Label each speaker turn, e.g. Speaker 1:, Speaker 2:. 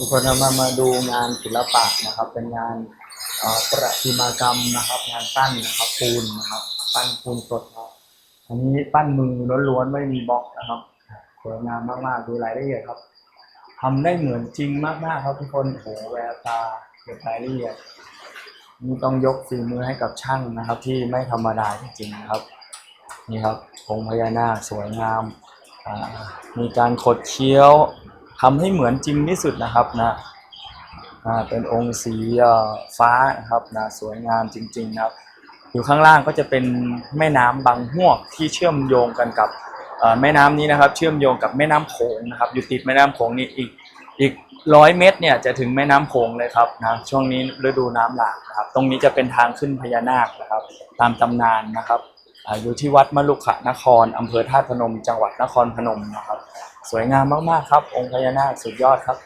Speaker 1: ทุกคนเรามามาดูงานศิลปะนะครับ เป็นงานประติมากรรมนะครับ งานปั้นนะครับปูนนะครับ ปั้นปูนสดครับอันนี้ปั้นมือล้วนๆไม่มีบล็อกนะครับสวยงามมากๆดูรายละเอียดครับทำได้เหมือนจริงมากๆครับทุกคนโอ้โหแววตาเก็บรายละเอียดนี่ต้องยกฝีมือให้กับช่างนะครับ ที่ไม่ธรรมดาจริงๆนะครับ นี่ครับองค์พญานาคสวยงามมีการขดเคี้ยว ทำให้เหมือนจริงที่สุดนะครับนะเป็นองค์สีฟ้านะครับนะสวยงามจริงๆนะครับ อยู่ข้างล่างก็จะเป็นแม่น้ำบางฮวกที่เชื่อมโยงกันกับแม่น้ำนี้นะครับ เชื่อมโยงกับแม่น้ำโขงนะครับ อยู่ติดแม่น้ำโขงนี่อีกอีกร้อยเมตรเนี่ยจะถึงแม่น้ำโขงเลยครับนะช่วงนี้ฤดูน้ำหลากนะครับ ตรงนี้จะเป็นทางขึ้นพญานาคนะครับ ตามตำนานนะครับ อยู่ที่วัดมลุขะนครอำเภอธาตุพนม จังหวัดนครพนมนะครับ สวยงามมากๆครับ องค์พญานาคสุดยอดครับ